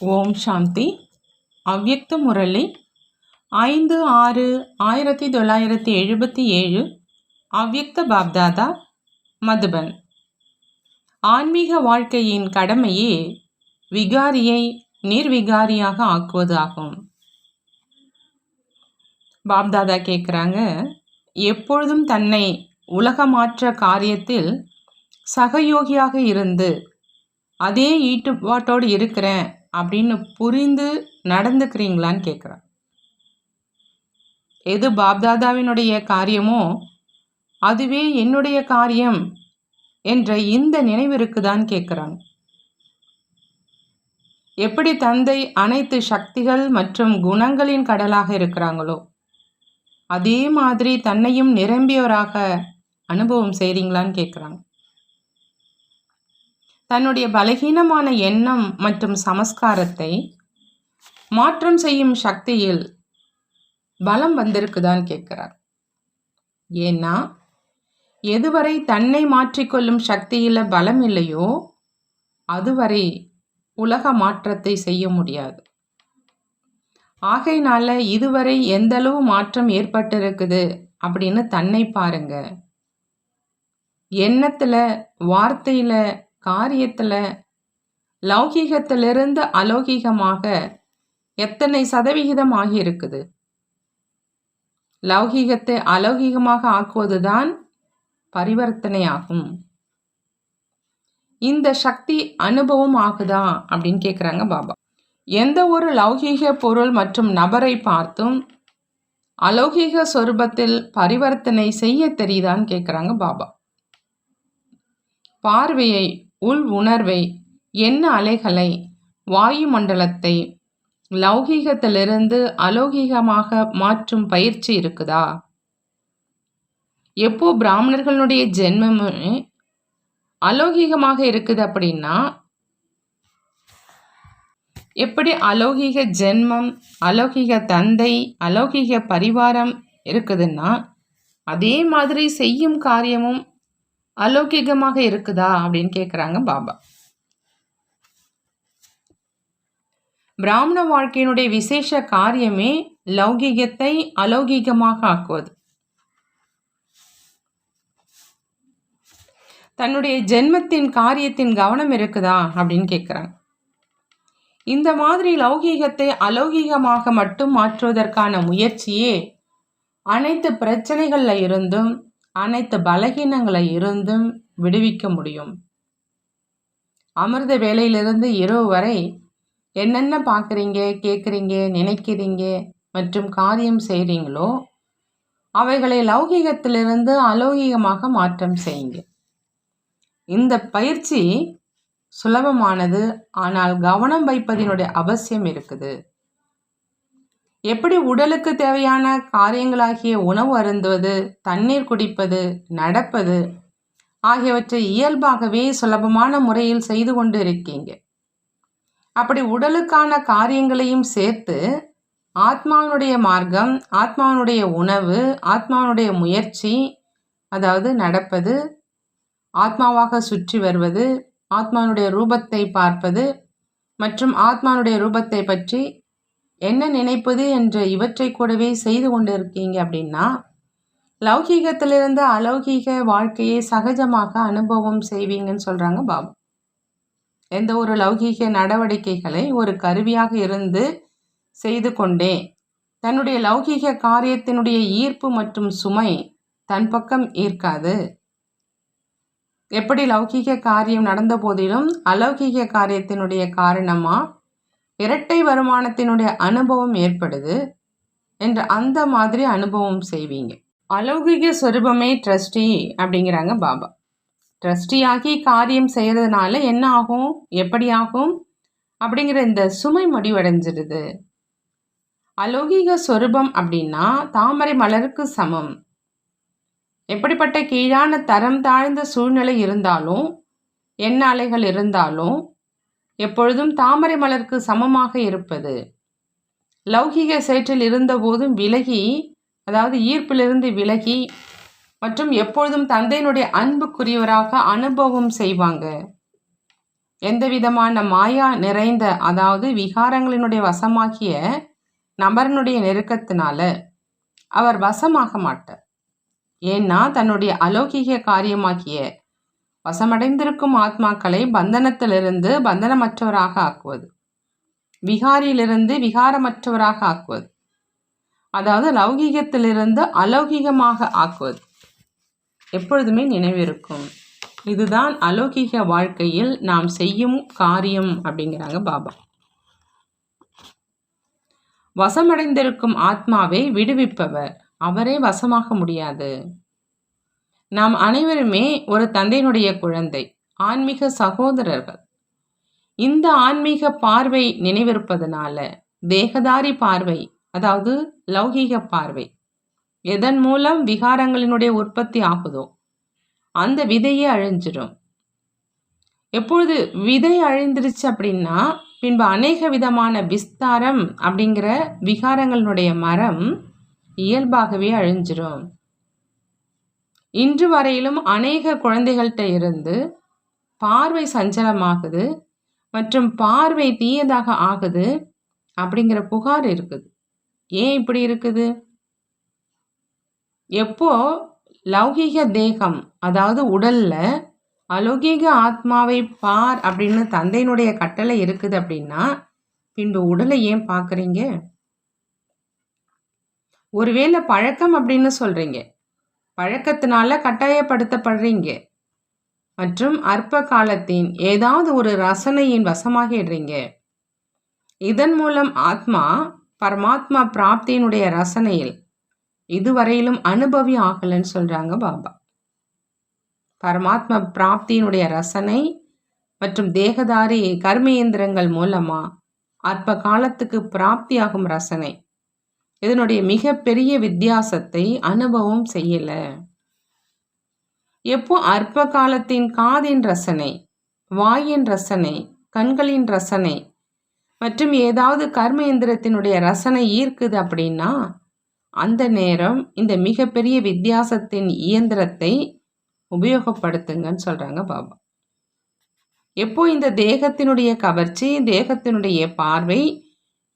ஓம் சாந்தி. அவ்யக்த முரளி. ஐந்து ஆறு ஆயிரத்தி தொள்ளாயிரத்தி எழுபத்தி ஏழு அவ்யக்த பாப்தாதா மதுபன். ஆன்மீக வாழ்க்கையின் கடமையே விகாரியை நிர்விகாரியாக ஆக்குவது ஆகும். பாப்தாதா கேட்குறாங்க எப்பொழுதும் தன்னை உலகமாற்ற காரியத்தில் சகயோகியாக இருந்து அதே ஈட்டுப்பாட்டோடு இருக்கிறேன். அப்படின்னு புரிந்து நடந்துக்கிறீங்களான்னு கேட்குறான் எது பாப்தாதாவினுடைய காரியமோ அதுவே என்னுடைய காரியம் என்ற இந்த நினைவிற்குதான் கேட்குறாங்க எப்படி தந்தை அனைத்து சக்திகள் மற்றும் குணங்களின் கடலாக இருக்கிறாங்களோ அதே மாதிரி தன்னையும் நிரம்பியவராக அனுபவம் செய்கிறீங்களான்னு கேட்குறாங்க தன்னுடைய பலகீனமான எண்ணம் மற்றும் சமஸ்காரத்தை மாற்றம் செய்யும் சக்தியில் பலம் வந்திருக்குதான் கேட்கிறார். ஏன்னா எதுவரை தன்னை மாற்றிக்கொள்ளும் சக்தியில் பலம் இல்லையோ அதுவரை உலக மாற்றத்தை செய்ய முடியாது. ஆகையினால இதுவரை எந்தளவு மாற்றம் ஏற்பட்டிருக்குது அப்படின்னு தன்னை பாருங்க. எண்ணத்தில் வார்த்தையில் காரியத்தில் லௌகீகத்திலிருந்து அலௌகீகமாக எத்தனை சதவிகிதம் ஆகியிருக்குது? லௌகீகத்தை அலௌகீகமாக ஆக்குவதுதான் பரிவர்த்தனையாகும். இந்த சக்தி அனுபவம் ஆகுதா? அப்படின்னு கேட்குறாங்க பாபா. எந்த ஒரு லௌகீக பொருள் மற்றும் நபரை பார்த்தும் அலௌகீக சொரூபத்தில் பரிவர்த்தனை செய்ய தெரியுதான்னு கேட்குறாங்க பாபா. பார்வையை உள் உணர்வை எண்ண அலைகளை வாயுமண்டலத்தை லௌகீகத்திலிருந்து அலௌகீகமாக மாற்றும் பயிற்சி இருக்குதா? எப்போ பிராமணர்களுடைய ஜென்மமே அலௌகீகமாக இருக்குது அப்படின்னா எப்படி அலௌகீக ஜென்மம் அலௌகீக தந்தை அலௌகீக பரிவாரம் இருக்குதுன்னா அதே மாதிரி செய்யும் காரியமும் அலௌகிகமாக இருக்குதா அப்படின்னு கேட்குறாங்க பாபா. பிராமண வாழ்க்கையினுடைய விசேஷ காரியமே லௌகிகத்தை அலௌகிகமாக ஆக்குவது. தன்னுடைய ஜென்மத்தின் காரியத்தின் கவனம் இருக்குதா அப்படின்னு கேட்குறாங்க இந்த மாதிரி லௌகீகத்தை அலௌகீகமாக மட்டும் மாற்றுவதற்கான முயற்சியே அனைத்து பிரச்சனைகளில் இருந்தும் அனைத்து பலகீனங்களை இருந்தும் விடுவிக்க முடியும். அமிர்த வேலையிலிருந்து இரவு வரை என்னென்ன பார்க்குறீங்க கேட்குறீங்க நினைக்கிறீங்க மற்றும் காரியம் செய்கிறீங்களோ அவைகளை லௌகீகத்திலிருந்து அலௌகீகமாக மாற்றம் செய்யுங்க. இந்த பயிற்சி சுலபமானது ஆனால் கவனம் வைப்பதனுடைய அவசியம் இருக்குது. எப்படி உடலுக்கு தேவையான காரியங்களாகிய உணவு அருந்துவது தண்ணீர் குடிப்பது நடப்பது ஆகியவற்றை இயல்பாகவே சுலபமான முறையில் செய்து கொண்டு இருக்கீங்க. அப்படி உடலுக்கான காரியங்களையும் சேர்த்து ஆத்மாவினுடைய மார்க்கம் ஆத்மாவினுடைய உணவு ஆத்மாவினுடைய முயற்சி அதாவது நடப்பது ஆத்மாவாக சுற்றி வருவது ஆத்மானுடைய ரூபத்தை பார்ப்பது மற்றும் ஆத்மானுடைய ரூபத்தை பற்றி என்ன நினைப்பது என்ற இவற்றை கூடவே செய்து கொண்டு இருக்கீங்க அப்படின்னா லௌகீகத்திலிருந்து அலௌகீக வாழ்க்கையை சகஜமாக அனுபவம் செய்வீங்கன்னு சொல்கிறாங்க பாபு. எந்த ஒரு லௌகீக நடவடிக்கைகளை ஒரு கருவியாக இருந்து செய்து கொண்டே தன்னுடைய லௌகீக காரியத்தினுடைய ஈர்ப்பு மற்றும் சுமை தன் பக்கம் ஈர்க்காது. எப்படி லௌகீக காரியம் நடந்த போதிலும் அலௌகீக காரியத்தினுடைய காரணமாக இரட்டை வருமானத்தினுடைய அனுபவம் ஏற்படுது என்ற அந்த மாதிரி அனுபவம் செய்வீங்க. அலௌகிக சொரூபமே ட்ரஸ்டி அப்படிங்கிறாங்க பாபா. ட்ரஸ்டியாகி காரியம் செய்கிறதுனால என்ன ஆகும்? எப்படி ஆகும்? அப்படிங்கிற இந்த சுமை முடிவடைஞ்சிடுது. அலௌகிக சொரூபம் அப்படின்னா தாமரை மலருக்கு சமம். எப்படிப்பட்ட கீழான தரம் தாழ்ந்த சூழ்நிலை இருந்தாலும் எண்ண அலைகள் இருந்தாலும் எப்பொழுதும் தாமரை மலருக்கு சமமாக இருப்பது. லௌகிக சேற்றில் இருந்தபோதும் விலகி அதாவது ஈர்ப்பிலிருந்து விலகி மற்றும் எப்பொழுதும் தந்தையினுடைய அன்புக்குரியவராக அனுபவம் செய்வாங்க. எந்த விதமான மாயா நிறைந்த அதாவது விகாரங்களினுடைய வசமாகிய நபரனுடைய நெருக்கத்தினால அவர் வசமாக மாட்டார். ஏன்னா தன்னுடைய அலௌகிக காரியமாகிய வசமடைந்திருக்கும் ஆத்மாக்களை பந்தனத்திலிருந்து பந்தனமற்றவராக ஆக்குவது. விகாரியிலிருந்து விகாரமற்றவராக ஆக்குவது. அதாவது லௌகீகத்திலிருந்து அலௌகிகமாக ஆக்குவது. எப்பொழுதுமே நினைவிருக்கும் இதுதான் அலௌகிக வாழ்க்கையில் நாம் செய்யும் காரியம் அப்படிங்கிறாங்க பாபா. வசமடைந்திருக்கும் ஆத்மாவை விடுவிப்பவர். அவரே வசமாக முடியாது. நாம் அனைவருமே ஒரு தந்தையினுடைய குழந்தை ஆன்மீக சகோதரர்கள். இந்த ஆன்மீக பார்வை நினைவிருப்பதனால தேகதாரி பார்வை அதாவது லௌகீக பார்வை எதன் மூலம் விகாரங்களினுடைய உற்பத்தி ஆகுதோ அந்த விதையே அழிஞ்சிடும். எப்பொழுது விதை அழிந்துருச்சு அப்படின்னா பின்பு அநேக விதமான விஸ்தாரம் அப்படிங்கிற விகாரங்களினுடைய மரம் இயல்பாகவே அழிஞ்சிடும் இன்று வரையிலும் அநேக குழந்தைகள்கிட்ட இருந்து பார்வை சஞ்சலமாகுது மற்றும் பார்வை தீயதாக ஆகுது அப்படிங்கிற புகார் இருக்குது. ஏன் இப்படி இருக்குது? எப்போ லௌகீக தேகம் அதாவது உடல்ல அலௌகீக ஆத்மாவை பார் அப்படின்னு தந்தையினுடைய கட்டளை இருக்குது அப்படின்னா பின்பு உடலை ஏன் பார்க்குறீங்க? ஒருவேளை பழக்கம் அப்படின்னு சொல்றீங்க. பழக்கத்தினால கட்டாயப்படுத்தப்படுறீங்க. மற்றும் அற்ப காலத்தின் ஏதாவது ஒரு ரசனையின் வசமாகிடுறீங்க. இதன் மூலம் ஆத்மா பரமாத்மா பிராப்தியினுடைய ரசனையில் இதுவரையிலும் அனுபவி ஆகலன்னு சொல்றாங்க பாபா. பரமாத்மா பிராப்தியினுடைய ரசனை மற்றும் தேகதாரி கர்மேந்திரங்கள் மூலமா அற்ப காலத்துக்கு பிராப்தியாகும் ரசனை இதனுடைய மிகப்பெரிய வித்தியாசத்தை அனுபவம் செய்யலை. எப்போ அற்ப காலத்தின் காதின் ரசனை வாயின் ரசனை கண்களின் ரசனை மற்றும் ஏதாவது கர்ம இயந்திரத்தினுடைய ரசனை ஈர்க்குது அப்படின்னா அந்த நேரம் இந்த மிகப்பெரிய வித்தியாசத்தின் இயந்திரத்தை உபயோகப்படுத்துங்கன்னு சொல்கிறாங்க பாபா. எப்போ இந்த தேகத்தினுடைய கவர்ச்சி தேகத்தினுடைய பார்வை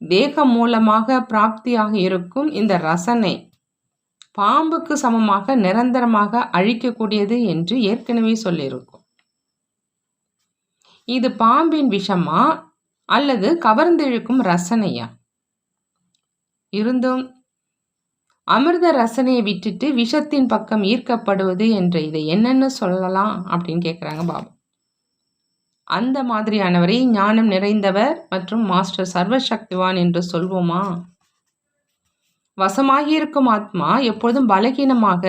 தேகம் மூலமாக பிராப்தியாக இருக்கும் இந்த ரசனை பாம்புக்கு சமமாக நிரந்தரமாக அழிக்கக்கூடியது என்று ஏற்கனவே சொல்லியிருக்கும். இது பாம்பின் விஷமா அல்லது கவர்ந்திழுக்கும் ரசனையா? இருந்தும் அமிர்த ரசனையை விட்டுட்டு விஷத்தின் பக்கம் ஈர்க்கப்படுவது என்ற இதை என்னென்னு சொல்லலாம் அப்படின்னு கேட்குறாங்க பாபா. அந்த மாதிரியானவரை ஞானம் நிறைந்தவர் மற்றும் மாஸ்டர் சர்வசக்திவான் என்று சொல்வோமா? வசமாகியிருக்கும் ஆத்மா எப்பொழுதும் பலகீனமாக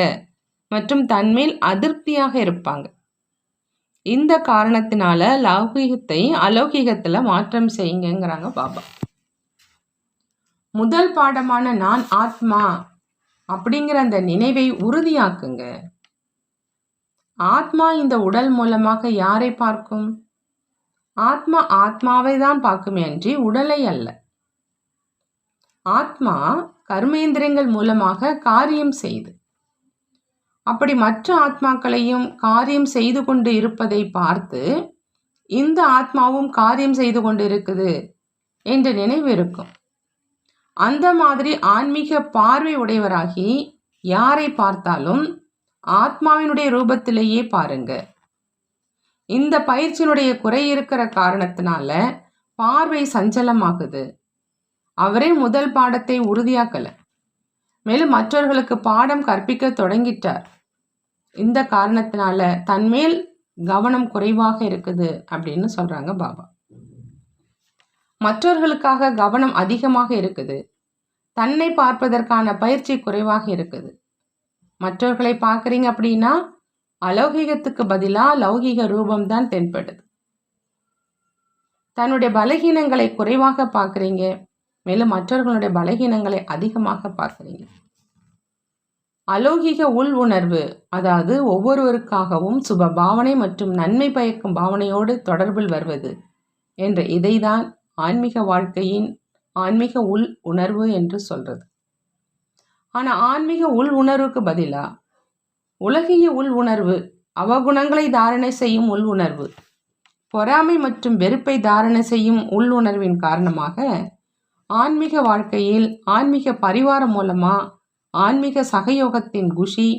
மற்றும் தன்மேல் அதிருப்தியாக இருப்பாங்க. இந்த காரணத்தினால லௌகீகத்தை அலௌகீகத்தில் மாற்றம் செய்யுங்கிறாங்க பாபா. முதல் பாடமான நான் ஆத்மா அப்படிங்கிற அந்த நினைவை உறுதியாக்குங்க. ஆத்மா இந்த உடல் மூலமாக யாரை பார்க்கும்? ஆத்மா ஆத்மாவை தான் பார்க்குமே அன்றி உடலை அல்ல. ஆத்மா கர்மேந்திரங்கள் மூலமாக காரியம் செய்து அப்படி மற்ற ஆத்மாக்களையும் காரியம் செய்து கொண்டு இருப்பதை பார்த்து இந்த ஆத்மாவும் காரியம் செய்து கொண்டு இருக்குது என்ற நினைவு இருக்கும் அந்த மாதிரி ஆன்மீக பார்வை உடையவராகி யாரை பார்த்தாலும் ஆத்மாவினுடைய ரூபத்திலேயே பாருங்க. இந்த பயிற்சியினுடைய குறை இருக்கிற காரணத்தினால பார்வை சஞ்சலமாகுது. அவரே முதல் பாடத்தை உறுதியாக்கல. மேலும் மற்றவர்களுக்கு பாடம் கற்பிக்க தொடங்கிட்டார். இந்த காரணத்தினால தன்மேல் கவனம் குறைவாக இருக்குது அப்படின்னு சொல்றாங்க பாபா. மற்றவர்களுக்காக கவனம் அதிகமாக இருக்குது. தன்னை பார்ப்பதற்கான பயிற்சி குறைவாக இருக்குது. மற்றவர்களை பார்க்குறீங்க அப்படின்னா அலௌகிகத்துக்கு பதிலாக லௌகிக ரூபம்தான் தென்படுது. தன்னுடைய பலகீனங்களை குறைவாக பார்க்குறீங்க மேலும் மற்றவர்களுடைய பலகீனங்களை அதிகமாக பார்க்குறீங்க. அலௌகிக உள் உணர்வு அதாவது ஒவ்வொருவருக்காகவும் சுப பாவனை மற்றும் நன்மை பயக்கும் பாவனையோடு தொடர்பில் வருவது என்ற இதைதான் ஆன்மீக வாழ்க்கையின் ஆன்மீக உள் உணர்வு என்று சொல்றது. ஆனால் ஆன்மீக உள் உணர்வுக்கு பதிலாக உலகிய உள் உணர்வு அவகுணங்களை தாரணை செய்யும் உள் உணர்வு. பொறாமை மற்றும் வெறுப்பை தாரணை செய்யும் உள்ளுணர்வின் காரணமாக ஆன்மீக வாழ்க்கையில் ஆன்மீக பரிவாரம் மூலமா ஆன்மீக சகயோகத்தின் குஷி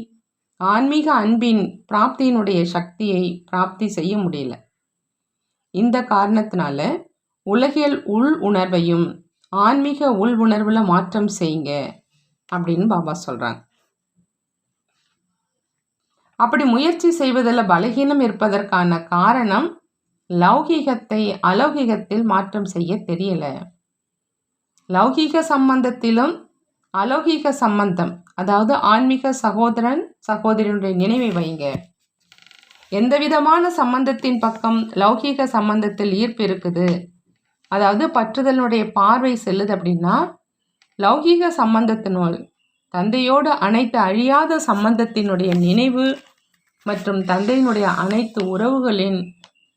ஆன்மீக அன்பின் பிராப்தியினுடைய சக்தியை பிராப்தி செய்ய முடியல. இந்த காரணத்தினால உலகியல் உள் உணர்வையும் ஆன்மீக உள் உணர்வில் மாற்றம் செய்யுங்க அப்படின்னு பாபா சொல்கிறாங்க அப்படி முயற்சி செய்வதில் பலகீனம் இருப்பதற்கான காரணம் லௌகீகத்தை அலௌகிகத்தில் மாற்றம் செய்ய தெரியல. லௌகீக சம்பந்தத்திலும் அலௌகீக சம்பந்தம் அதாவது ஆன்மீக சகோதரன் சகோதரனுடைய நினைவை வைங்க. எந்த விதமான சம்பந்தத்தின் பக்கம் லௌகீக சம்பந்தத்தில் ஈர்ப்பு இருக்குது? அதாவது பற்றுதலுடைய பார்வை செல்லுது அப்படின்னா லௌகீக சம்பந்தத்தினுள் தந்தையோடு அனைத்து அழியாத சம்பந்தத்தினுடைய நினைவு மற்றும் தந்தையினுடைய அனைத்து உறவுகளின்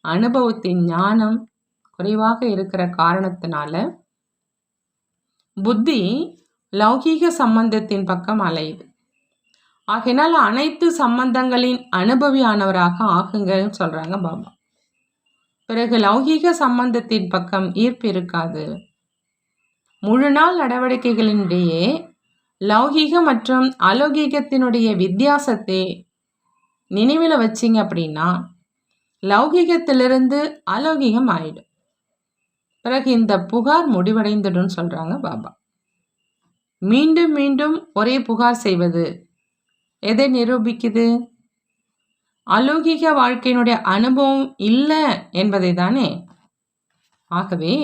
அனுபவத்தின் ஞானம் குறைவாக இருக்கிற காரணத்தினால புத்தி லௌகீக சம்பந்தத்தின் பக்கம் அலையுது. ஆகையினால் அனைத்து சம்பந்தங்களின் அனுபவியானவராக ஆகுங்கன்னு சொல்கிறாங்க பாபா. பிறகு லௌகீக சம்பந்தத்தின் பக்கம் ஈர்ப்பு இருக்காது. முழு நாள் நடவடிக்கைகளினிடையே லௌகீக மற்றும் அலௌகீகத்தினுடைய வித்தியாசத்தை நினைவில் வச்சிங்க அப்படின்னா லௌகிகத்திலிருந்து அலௌகிகம் ஆயிடும். பிறகு இந்த புகார் முடிவடைந்துடும் சொல்கிறாங்க பாபா. மீண்டும் மீண்டும் ஒரே புகார் செய்வது எதை நிரூபிக்குது? அலௌகிக வாழ்க்கையினுடைய அனுபவம் இல்லை என்பதை தானே? ஆகவே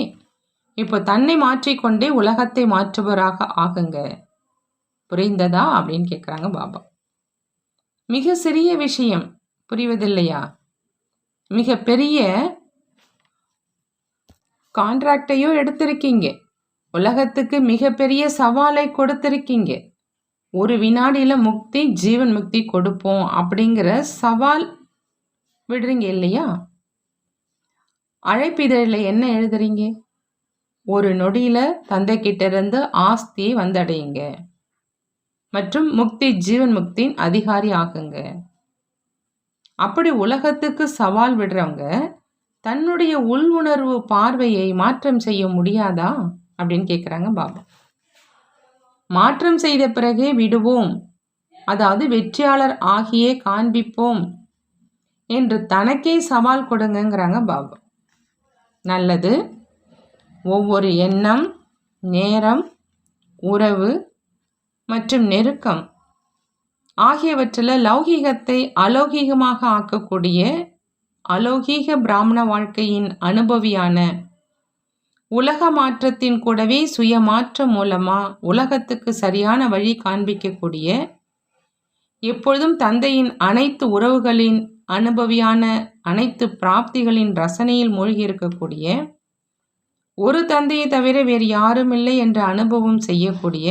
இப்போ தன்னை மாற்றிக்கொண்டே உலகத்தை மாற்றுபவராக ஆகுங்க. புரிந்ததா அப்படின்னு கேட்குறாங்க பாபா. மிக சிறிய விஷயம் புரிவதில்லையா? மிக பெரிய கான்ட்ராக்டையும் எடுத்திருக்கீங்க. உலகத்துக்கு மிகப்பெரிய சவாலை கொடுத்திருக்கீங்க. ஒரு வினாடியில் முக்தி ஜீவன் முக்தி கொடுப்போம் அப்படிங்கிற சவால் விடுறீங்க இல்லையா? அழைப்பிதழில் என்ன எழுதுறீங்க? ஒரு நொடியில் தந்தைக்கிட்ட இருந்து ஆஸ்தியை வந்தடையுங்க. மற்றும் முக்தி ஜீவன் முக்தியின் அதிகாரி ஆகுங்க அப்படி உலகத்துக்கு சவால் விடுறவங்க தன்னுடைய உள் உணர்வு பார்வையை மாற்றம் செய்ய முடியாதா அப்படின்னு கேட்குறாங்க பாபா. மாற்றம் செய்த பிறகே விடுவோம். அதாவது வெற்றியாளர் ஆகியே காண்பிப்போம் என்று தனக்கே சவால் கொடுங்கங்கிறாங்க பாபா. நல்லது. ஒவ்வொரு எண்ணம் நேரம் உறவு மற்றும் நெருக்கம். ஆகியவற்றில் லௌகீகத்தை அலௌகீகமாக ஆக்கக்கூடிய அலௌகீக பிராமண வாழ்க்கையின் அனுபவியான உலக மாற்றத்தின் கூடவே சுய மாற்றம் மூலமாக உலகத்துக்கு சரியான வழி காண்பிக்கக்கூடிய எப்பொழுதும் தந்தையின் அனைத்து உறவுகளின் அனுபவியான அனைத்து பிராப்திகளின் ரசனையில் மூழ்கி இருக்கக்கூடிய ஒரு தந்தையை தவிர வேறு யாரும் இல்லை என்ற அனுபவம் செய்யக்கூடிய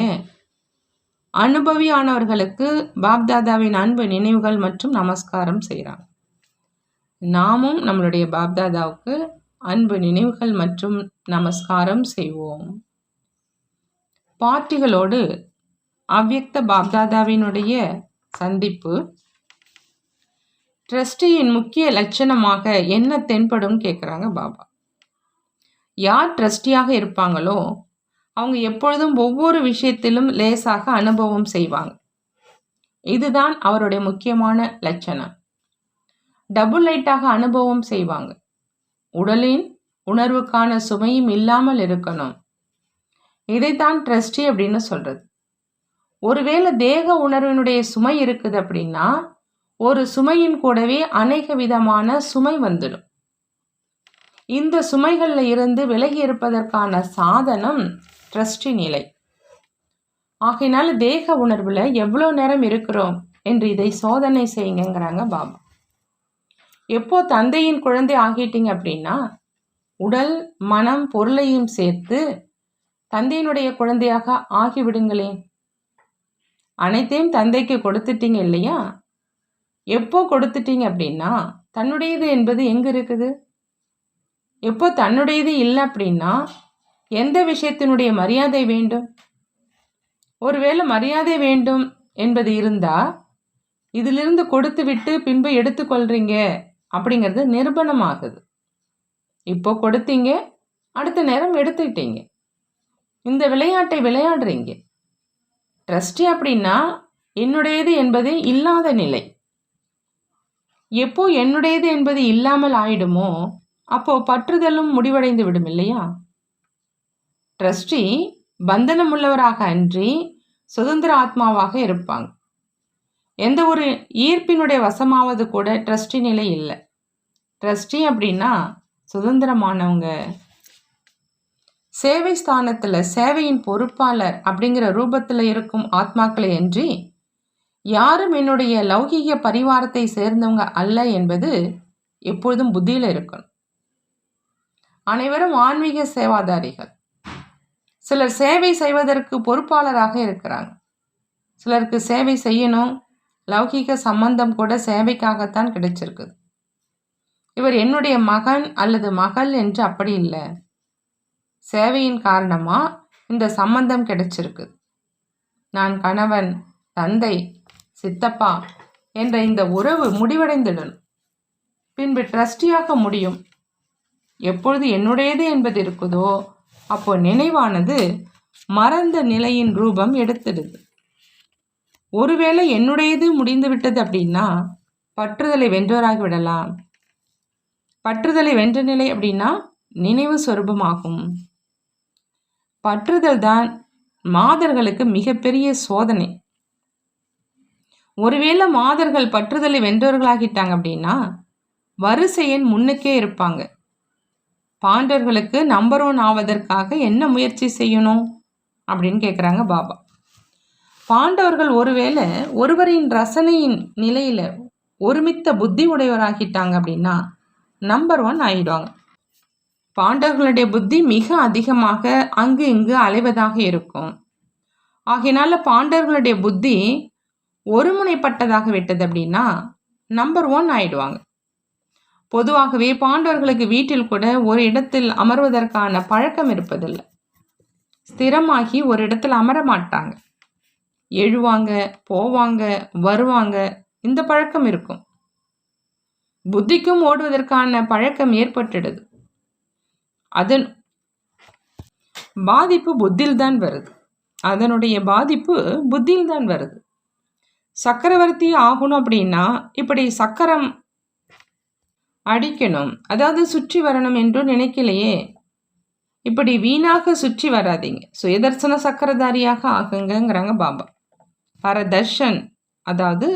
அனுபவியானவர்களுக்கு பாப்தாதாவின் அன்பு நினைவுகள் மற்றும் நமஸ்காரம் செய்கிறாங்க நாமும் நம்மளுடைய பாப்தாதாவுக்கு அன்பு நினைவுகள் மற்றும் நமஸ்காரம் செய்வோம். பாட்டிகளோடு அவ்யக்த பாப்தாதாவினுடைய சந்திப்பு ட்ரஸ்டியின் முக்கிய லட்சணமாக என்ன தென்படும் கேட்குறாங்க பாபா. யார் ட்ரஸ்டியாக இருப்பாங்களோ அவங்க எப்பொழுதும் ஒவ்வொரு விஷயத்திலும் லேசாக அனுபவம் செய்வாங்க. இதுதான் அவருடைய முக்கியமான லட்சணம். டபுள் லைட்டாக அனுபவம் செய்வாங்க. உடலின் உணர்வுக்கான சுமையும் இல்லாமல் இருக்கணும். இதைத்தான் ட்ரஸ்டி அப்படின்னு சொல்றது. ஒருவேளை தேக உணர்வினுடைய சுமை இருக்குது அப்படின்னா ஒரு சுமையின் கூடவே அநேக விதமான சுமை வந்துடும். இந்த சுமைகளில் இருந்து விலகி இருப்பதற்கான சாதனம் ட்ரஸ்டி நிலை. ஆகையினால தேக உணர்வில் எவ்வளோ நேரம் இருக்கிறோம் என்று இதை சோதனை செய்யுங்கிறாங்க பாபா. எப்போ தந்தையின் குழந்தை ஆகிட்டீங்க அப்படின்னா உடல் மனம் பொருளையும் சேர்த்து தந்தையினுடைய குழந்தையாக ஆகிவிடுங்களேன் அனைத்தையும் தந்தைக்கு கொடுத்துட்டீங்க இல்லையா? எப்போ கொடுத்துட்டீங்க அப்படின்னா தன்னுடையது என்பது எங்கே இருக்குது எப்போ தன்னுடையது இல்லை அப்படின்னா எந்த விஷயத்தினுடைய மரியாதை வேண்டும்? ஒருவேளை மரியாதை வேண்டும் என்பது இருந்தால் இதிலிருந்து கொடுத்து விட்டு பின்பு எடுத்துக்கொள்கிறீங்க அப்படிங்கிறது நிரூபணமாகுது. இப்போ கொடுத்தீங்க அடுத்த நேரம் எடுத்துக்கிட்டீங்க. இந்த விளையாட்டை விளையாடுறீங்க. ட்ரஸ்டி அப்படின்னா என்னுடையது என்பது இல்லாத நிலை. எப்போ என்னுடையது என்பது இல்லாமல் ஆயிடுமோ அப்போ பற்றுதலும் முடிவடைந்து விடும் இல்லையா? ட்ரஸ்டி பந்தனம் உள்ளவராக அன்றி சுதந்திர ஆத்மாவாக இருப்பாங்க. எந்த ஒரு ஈர்ப்பினுடைய வசமாவது கூட ட்ரஸ்டி நிலை இல்லை. ட்ரஸ்டி அப்படின்னா சுதந்திரமானவங்க. சேவை ஸ்தானத்தில் சேவையின் பொறுப்பாளர் அப்படிங்கிற ரூபத்தில் இருக்கும் ஆத்மாக்களை அன்றி யாரும் என்னுடைய லௌகிக பரிவாரத்தை சேர்ந்தவங்க அல்ல என்பது எப்பொழுதும் புத்தியில் இருக்கணும். அனைவரும் ஆன்மீக சேவாதாரிகள். சிலர் சேவை செய்வதற்கு பொறுப்பாளராக இருக்கிறாங்க. சிலருக்கு சேவை செய்யணும் லௌகிக சம்பந்தம் கூட சேவைக்காகத்தான் கிடைச்சிருக்குது. இவர் என்னுடைய மகன் அல்லது மகள் என்று அப்படி இல்லை. சேவையின் காரணமாக இந்த சம்பந்தம் கிடைச்சிருக்கு நான் கணவன் தந்தை சித்தப்பா என்ற இந்த உறவு முடிவடைந்துடன் பின்பு ட்ரஸ்டியாக முடியும். எப்பொழுது என்னுடையது என்பது இருக்குதோ அப்போ நினைவானது மறந்த நிலையின் ரூபம் எடுத்துடுது. ஒருவேளை என்னுடையது முடிந்து விட்டது அப்படின்னா பற்றுதலை வென்றோராகி விடலாம். பற்றுதலை வென்ற நிலை அப்படின்னா நினைவு சொரூபமாகும். பற்றுதல் தான் மாதர்களுக்கு மிகப்பெரிய சோதனை. ஒருவேளை மாதர்கள் பற்றுதலை வென்றவர்களாகிட்டாங்க அப்படின்னா வரிசையின் முன்னுக்கே இருப்பாங்க. பாண்டர்களுக்கு நம்பர் ஒன் ஆவதற்காக என்ன முயற்சி செய்யணும்? அப்படின்னு கேட்குறாங்க பாபா. பாண்டவர்கள் ஒருவேளை ஒருவரின் ரசனையின் நிலையில் ஒருமித்த புத்தி உடையவராகிட்டாங்க அப்படின்னா நம்பர் ஒன் ஆகிடுவாங்க பாண்டவர்களுடைய புத்தி மிக அதிகமாக அங்கு இங்கு அலைவதாக இருக்கும். ஆகையினால பாண்டவர்களுடைய புத்தி ஒருமுனைப்பட்டதாக விட்டது அப்படின்னா நம்பர் ஒன் ஆயிடுவாங்க. பொதுவாகவே பாண்டவர்களுக்கு வீட்டில் கூட ஒரு இடத்தில் அமர்வதற்கான பழக்கம் இருப்பதில்லை. ஸ்திரமாகி ஒரு இடத்துல அமர மாட்டாங்க. எழுவாங்க போவாங்க வருவாங்க இந்த பழக்கம் இருக்கும். புத்திக்கும் ஓடுவதற்கான பழக்கம் ஏற்பட்டுடுது. அதன் பாதிப்பு புத்தியில் தான் வருது. அதனுடைய பாதிப்பு புத்தியில் தான் வருது. சக்கரவர்த்தி ஆகணும் அப்படின்னா இப்படி சக்கரம் அடிக்கணும். அதாவது சுற்றி வரணும் என்று நினைக்கலையே. இப்படி வீணாக சுற்றி வராதீங்க. சுயதர்சன சக்கரதாரியாக ஆகுங்கிறாங்க பாபா. பரதர்ஷன் அதாவது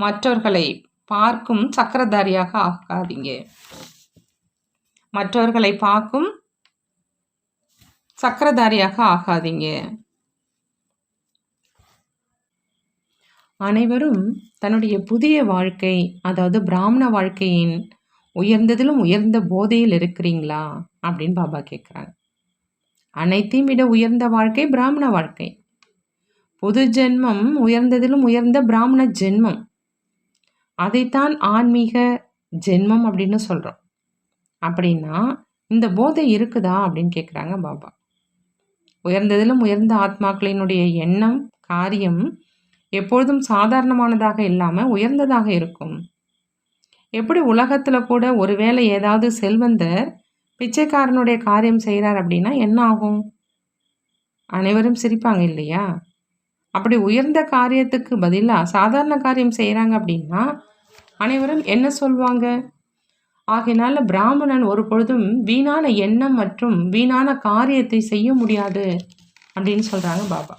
மற்றவர்களை பார்க்கும் சக்கரதாரியாக ஆகாதீங்க. மற்றவர்களை பார்க்கும் சக்கரதாரியாக ஆகாதீங்க. அனைவரும் தன்னுடைய புதிய வாழ்க்கை அதாவது பிராமண வாழ்க்கையின் உயர்ந்ததிலும் உயர்ந்த போதையில் இருக்கிறீங்களா? அப்படின்னு பாபா கேட்குறாங்க அனைத்தையும் விட உயர்ந்த வாழ்க்கை பிராமண வாழ்க்கை. பொது ஜென்மம் உயர்ந்ததிலும் உயர்ந்த பிராமண ஜென்மம். அதைத்தான் ஆன்மீக ஜென்மம் அப்படின்னு சொல்கிறோம் அப்படின்னா இந்த போதை இருக்குதா? அப்படின்னு கேட்குறாங்க பாபா. உயர்ந்ததிலும் உயர்ந்த ஆத்மாக்களினுடைய எண்ணம் காரியம் எப்பொழுதும் சாதாரணமானதாக இல்லாமல் உயர்ந்ததாக இருக்கும். எப்படி உலகத்தில் கூட ஒருவேளை ஏதாவது செல்வந்தர் பிச்சைக்காரனுடைய காரியம் செய்கிறார் அப்படின்னா என்ன ஆகும்? அனைவரும் சிரிப்பாங்க இல்லையா? அப்படி உயர்ந்த காரியத்துக்கு பதிலாக சாதாரண காரியம் செய்கிறாங்க அப்படின்னா அனைவரும் என்ன சொல்லுவாங்க ஆகையினால பிராமணன் ஒரு பொழுதும் வீணான எண்ணம் மற்றும் வீணான காரியத்தை செய்ய முடியாது அப்படின்னு சொல்கிறாங்க பாபா.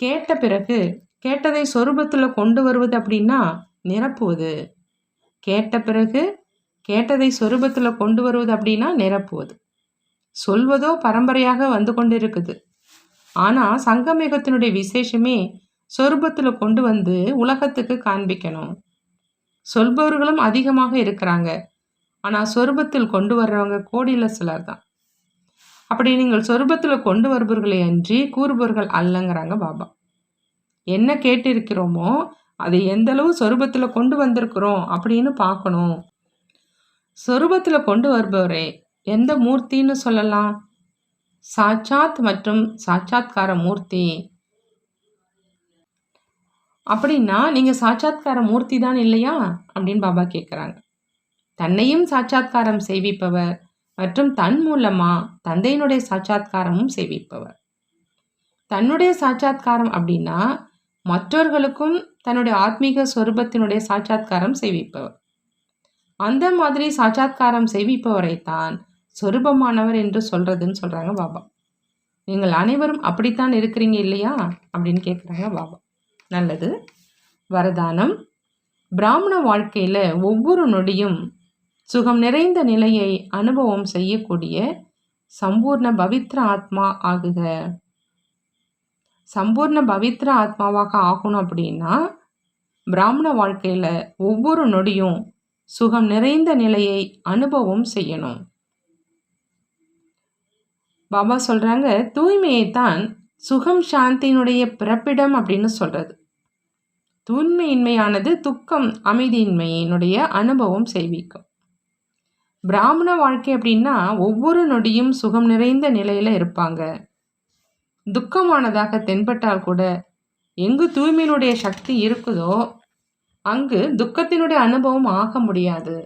கேட்ட பிறகு கேட்டதை சொரூபத்தில் கொண்டு வருவது அப்படின்னா நிரப்புவது. கேட்ட பிறகு கேட்டதை சொரூபத்தில் கொண்டு வருவது அப்படின்னா நிரப்புவது. சொல்வதோ பரம்பரையாக வந்து கொண்டு இருக்குது ஆனால் சங்கமேகத்தினுடைய விசேஷமே சொரூபத்தில் கொண்டு வந்து உலகத்துக்கு காண்பிக்கணும். சொல்பவர்களும் அதிகமாக இருக்கிறாங்க. ஆனால் சொருபத்தில் கொண்டு வர்றவங்க கோடியில் சிலர் தான். அப்படி நீங்கள் சொருபத்தில் கொண்டு வருபவர்களை அன்றி கூறுபவர்கள் அல்லங்கிறாங்க பாபா. என்ன கேட்டிருக்கிறோமோ அதை எந்தளவு சொரூபத்தில் கொண்டு வந்திருக்கிறோம் அப்படின்னு பார்க்கணும். சொரூபத்தில் கொண்டு வருபவரே எந்த மூர்த்தின்னு சொல்லலாம்? சாட்சாத் மற்றும் சாட்சாத்கார மூர்த்தி. அப்படின்னா நீங்கள் சாட்சாத்கார மூர்த்தி தான் இல்லையா? அப்படின்னு பாபா கேட்குறாங்க தன்னையும் சாட்சாத்காரம் செய்விப்பவர் மற்றும் தன் மூலமா தந்தையினுடைய சாட்சாத்காரமும் செய்விப்பவர். தன்னுடைய சாட்சாத்காரம் அப்படின்னா மற்றவர்களுக்கும் தன்னுடைய ஆத்மீக சொரூபத்தினுடைய சாட்சாத்காரம் செய்விப்பவர். அந்த மாதிரி சாட்சாத்காரம் செய்விப்பவரைத்தான் சொரூபமானவர் என்று சொல்றதுன்னு சொல்றாங்க பாபா. நீங்கள் அனைவரும் அப்படித்தான் இருக்கிறீங்க இல்லையா? அப்படின்னு கேட்குறாங்க பாபா. நல்லது. வரதானம். பிராமண வாழ்க்கையில் ஒவ்வொரு நொடியும் சுகம் நிறைந்த நிலையை அனுபவம் செய்யக்கூடிய சம்பூர்ண பவித்ர ஆத்மா ஆகுக. சம்பூர்ண பவித்ர ஆத்மாவாக ஆகணும் அப்படின்னா பிராமண வாழ்க்கையில் ஒவ்வொரு நொடியும் சுகம் நிறைந்த நிலையை அனுபவம் செய்யணும். பாபா சொல்கிறாங்க தூய்மையை தான் சுகம் சாந்தியினுடைய பிறப்பிடம் அப்படின்னு சொல்கிறது தூய்மையின்மையானது துக்கம் அமைதியின்மையினுடைய அனுபவம் செய்விக்கும். பிராமண வாழ்க்கை அப்படின்னா ஒவ்வொரு நொடியும் சுகம் நிறைந்த நிலையில் இருப்பாங்க. துக்கமானதாக தென்பட்டால் கூட எங்கு தூய்மையினுடைய சக்தி இருக்குதோ அங்கு துக்கத்தினுடைய அனுபவம் ஆக முடியாது.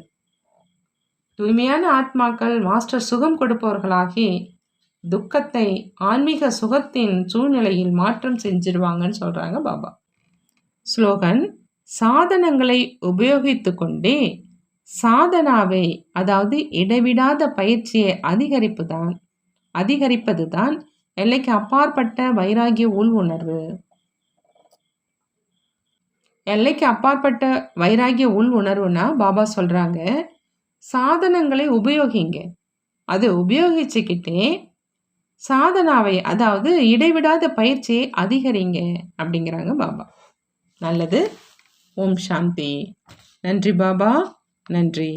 தூய்மையான ஆத்மாக்கள் மாஸ்டர் சுகம் கொடுப்பவர்களாகி துக்கத்தை ஆன்மீக சுகத்தின் சூழ்நிலையில் மாற்றம் செஞ்சிருவாங்கன்னு சொல்கிறாங்க பாபா. ஸ்லோகன் சாதனங்களை உபயோகித்து கொண்டே சாதனாவை அதாவது இடைவிடாத பயிற்சியை அதிகரிப்பு தான் அதிகரிப்பது தான் எல்லைக்கு அப்பாற்பட்ட வைராகிய உள் உணர்வு. எல்லைக்கு அப்பாற்பட்ட வைராகிய உள் உணர்வுனா பாபா சொல்கிறாங்க சாதனங்களை உபயோகிங்க. அது உபயோகிச்சுக்கிட்டே சாதனாவை அதாவது இடைவிடாத பயிற்சியை அதிகரிங்க அப்படிங்கிறாங்க பாபா. நல்லது. ஓம் சாந்தி. நன்றி பாபா. நன்றி.